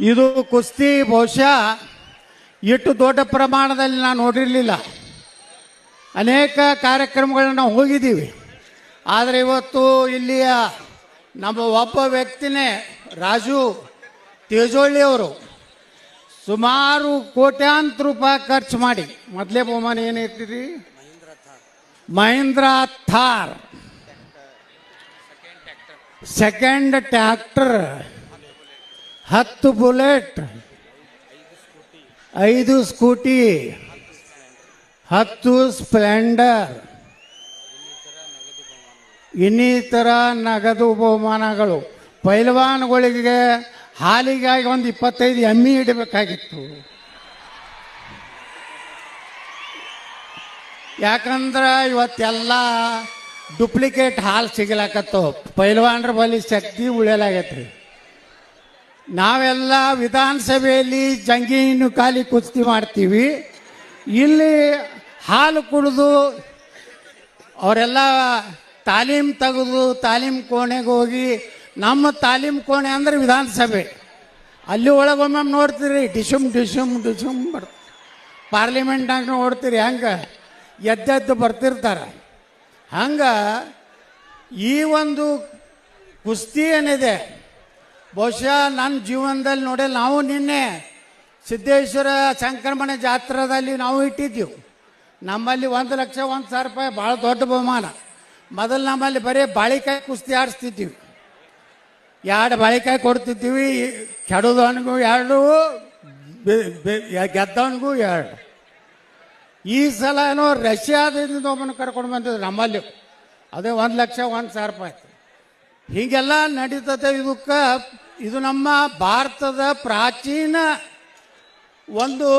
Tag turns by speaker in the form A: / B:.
A: ಇದು ಕುಸ್ತಿ ಬಹುಶಃ ಇಟ್ಟು ದೊಡ್ಡ ಪ್ರಮಾಣದಲ್ಲಿ ನಾನು ನೋಡಿರಲಿಲ್ಲ. ಅನೇಕ ಕಾರ್ಯಕ್ರಮಗಳನ್ನ ನಾವು ಹೋಗಿದ್ದೀವಿ. ಆದರೆ ಇವತ್ತು ಇಲ್ಲಿಯ ನಮ್ಮ ಒಬ್ಬ ವ್ಯಕ್ತಿನೇ ರಾಜು ತೇಜೋಳ್ಳಿಯವರು ಅವರು ಸುಮಾರು ಕೋಟ್ಯಾಂತರ ರೂಪಾಯಿ ಖರ್ಚು ಮಾಡಿ. ಮೊದಲೇ ಬಹುಮಾನ ಏನೈತಿರಿ ಮಹೇಂದ್ರ ಥಾರ್. ಸೆಕೆಂಡ್ ಟ್ಯಾಕ್ಟರ್ ಹತ್ತು ಬುಲೆಟ್, ಐದು ಸ್ಕೂಟಿ, ಹತ್ತು ಸ್ಪ್ಲೆಂಡರ್, ಇನ್ನಿತರ ನಗದು ಬಹುಮಾನಗಳು. ಪೈಲ್ವಾನ್ಗಳಿಗೆ ಹಾಲಿಗಾಗಿ ಒಂದು ಇಪ್ಪತ್ತೈದು ಎಮ್ಮಿ ಇಡಬೇಕಾಗಿತ್ತು. ಯಾಕಂದ್ರೆ ಇವತ್ತೆಲ್ಲ ಡುಪ್ಲಿಕೇಟ್ ಹಾಲು ಸಿಗ್ಲಾಕತ್ತು. ಪೈಲ್ವಾನ್ರ ಬಳಿ ಶಕ್ತಿ ಉಳಿಯಲಾಗತ್ತೆ ನಾವೆಲ್ಲ ವಿಧಾನಸಭೆಯಲ್ಲಿ ಜಂಗೀನು ಖಾಲಿ ಕುಸ್ತಿ ಮಾಡ್ತೀವಿ. ಇಲ್ಲಿ ಹಾಲು ಕುಡಿದು ಅವರೆಲ್ಲ ತಾಲೀಮ್ ತೆಗೆದು ತಾಲೀಮ್ ಕೋಣೆಗೆ ಹೋಗಿ, ನಮ್ಮ ತಾಲೀಮ್ ಕೋಣೆ ಅಂದ್ರೆ ವಿಧಾನಸಭೆ. ಅಲ್ಲಿ ಒಳಗೊಮ್ಮೆ ನೋಡ್ತೀರಿ, ಡಿಶುಮ್ ಡಿಶುಮ್ ಡಿಶುಮ್ ಬರ್, ಪಾರ್ಲಿಮೆಂಟ್ನಾಗ ನೋಡ್ತೀರಿ, ಹಂಗೆ ಎದ್ದೆದ್ದು ಬರ್ತಿರ್ತಾರೆ. ಹಂಗೆ ಈ ಒಂದು ಕುಸ್ತಿ ಏನಿದೆ ಬಹುಶಃ ನನ್ನ ಜೀವನದಲ್ಲಿ ನೋಡಿ ನಾವು ನಿನ್ನೆ ಸಿದ್ದೇಶ್ವರ ಸಂಕ್ರಮಣ ಜಾತ್ರದಲ್ಲಿ ನಾವು ಇಟ್ಟಿದ್ದೀವಿ. ನಮ್ಮಲ್ಲಿ ಒಂದು ಲಕ್ಷ ಒಂದು ಸಾವಿರ ರೂಪಾಯಿ ಭಾಳ ದೊಡ್ಡ ಬಹುಮಾನ. ಮೊದಲು ನಮ್ಮಲ್ಲಿ ಬರೀ ಬಾಳಿಕಾಯಿ ಕುಸ್ತಿ ಆಡಿಸ್ತಿದ್ದೀವಿ. ಎರಡು ಬಾಳಿಕಾಯಿ ಕೊಡ್ತಿದ್ದೀವಿ, ಕೆಡೋದವನಿಗೂ ಎರಡು ಗೆದ್ದವನಿಗೂ ಎರಡು. ಈ ಸಲ ಏನೋ ರಷ್ಯಾದಿಂದ ಒಬ್ಬನ ಕರ್ಕೊಂಡು ಬಂದಿದ್ರು ನಮ್ಮಲ್ಲಿ. ಅದೇ ಒಂದು ಲಕ್ಷ ಒಂದು ಸಾವಿರ ರೂಪಾಯಿ ಹೀಗೆಲ್ಲ ನಡೀತದೆ ಇದಕ್ಕೆ ಇದು ನಮ್ಮ ಭಾರತದ ಪ್ರಾಚೀನ ಒಂದು